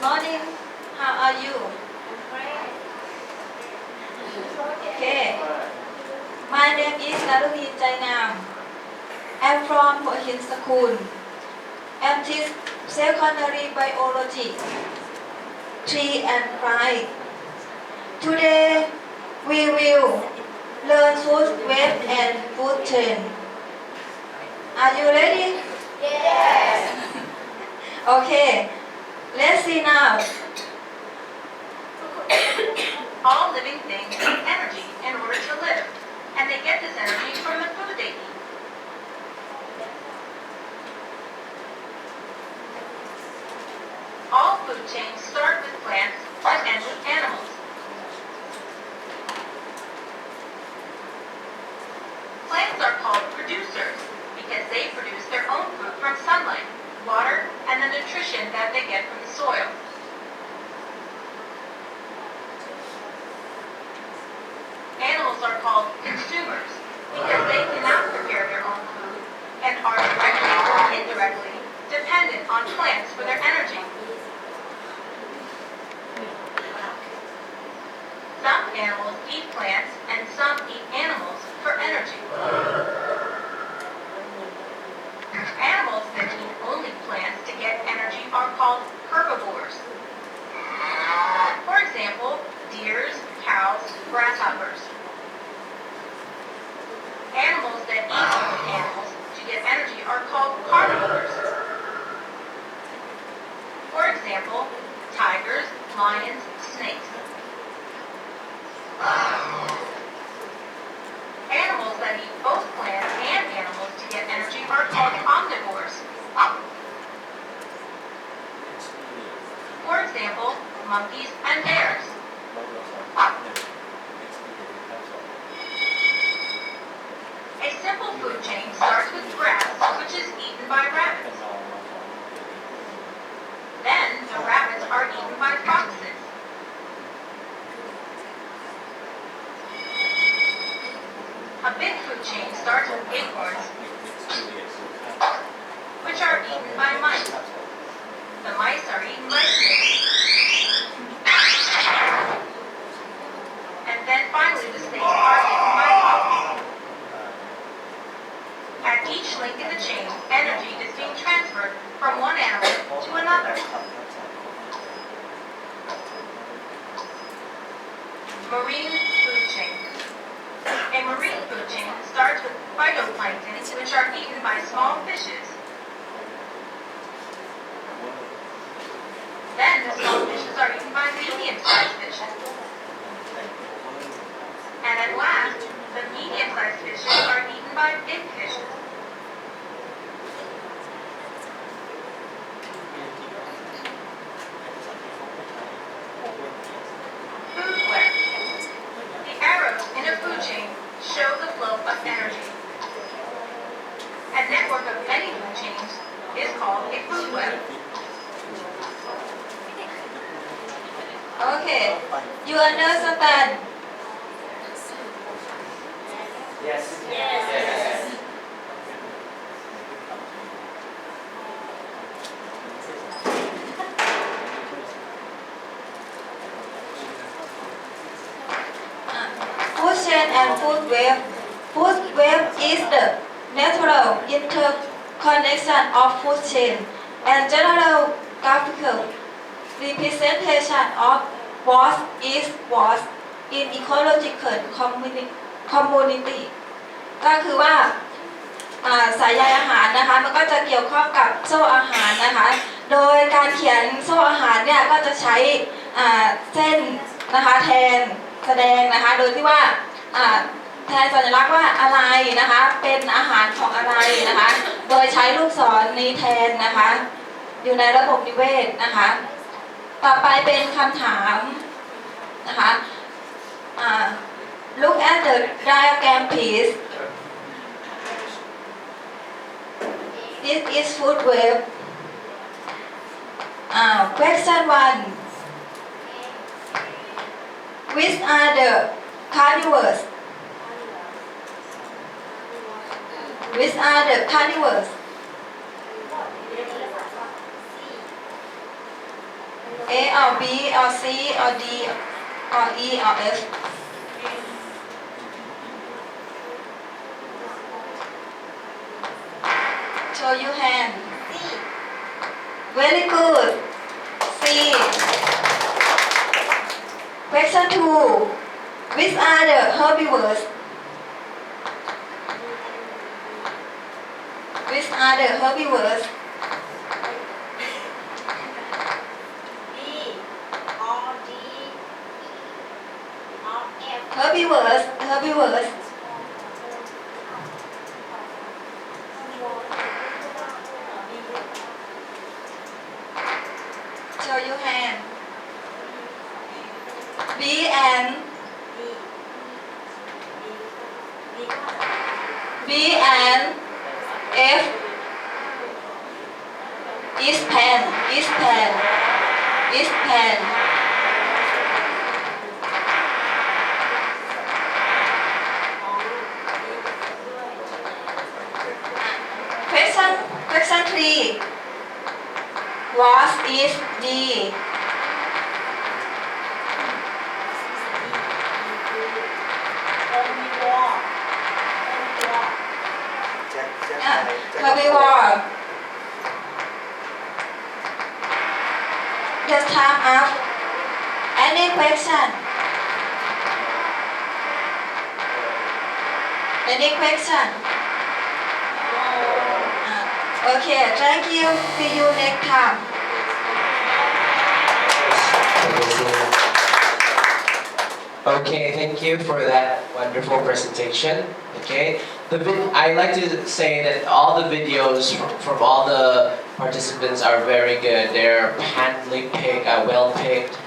morning. How are you? Okay. My name is Narumi Jainam. I'm from Mohin School. I'm teach secondary biology, 3 and 5. Today, we will learn food web and food chain. Are you ready? Yes. okay, see now. All living things need energy in order to live, and they get this energy from the food they eat. All food chains start with plants and end with animals. Plants are called producers because they produce their own food from sunlight, water, and the that they get from the soil. Animals are called consumers because they cannot prepare their own food and are directly or indirectly dependent on plants for their energy. Some animals eat plants and some eat animals for energy. Animals that eat only plants to get energy are called herbivores. For example, deers, cows, grasshoppers. Animals that eat other animals to get energy are called carnivores. For example, tigers, lions, snakes. Animals that eat both plants and animals to get energy are called omnivores. For example, monkeys and bears. A simple food chain starts with grass, which is eaten by rabbits. Then the rabbits are eaten by foxes. A big food chain starts with acorns, which are eaten by mice. The mice are eaten by snakes. And then finally, the snakes are eaten by foxes. At each link in the chain, energy is being transferred from one animal to another. Marine. A marine food chain starts with phytoplankton, which are eaten by small fishes. Then the small fishes are eaten by medium-sized fishes. And at last, the medium-sized fishes are eaten by big fishes. Food web. The arrows in a food chain show the flow of energy. A network of many food chains is called a food web. You understand? Yes. Yes. Food uh, chain and food web. Food web is the natural interconnection of food chain and general graphical representation of what is what in ecological community ก็คือว่าสายใยอาหารนะคะ มันก็จะเกี่ยวข้องกับโซ่อาหารนะคะ โดยการเขียนโซ่อาหารเนี่ยก็จะใช้เส้นนะคะแทนแสดงนะคะ โดยที่ว่าอ่าแทนสัญลักษณ์ว่าอะไรนะคะ เป็นอาหารของอะไรนะคะ โดยใช้ลูกศรนี้แทนนะคะ อยู่ในระบบนิเวศนะคะ ต่อไปเป็นคำถามนะคะอ่า look at the diagram please this is food web uh, question one which are the carnivores which are the carnivores A or B or C or D or E or F Show your hand. C. Very good. C. Question 2 Which are the herbivores? Which are the herbivores D or D or F Herbivores Herbivores Show your hand. B and B and F. East Pan East Pan East Pan. Question Question 3 what is D? Herbivore. Just time up. Any question? Any question? Okay, thank you. See you next time. Okay, thank you for that wonderful presentation. Okay, the I like to say that all the videos from, from all the participants are very good. They're handily picked, uh, well picked.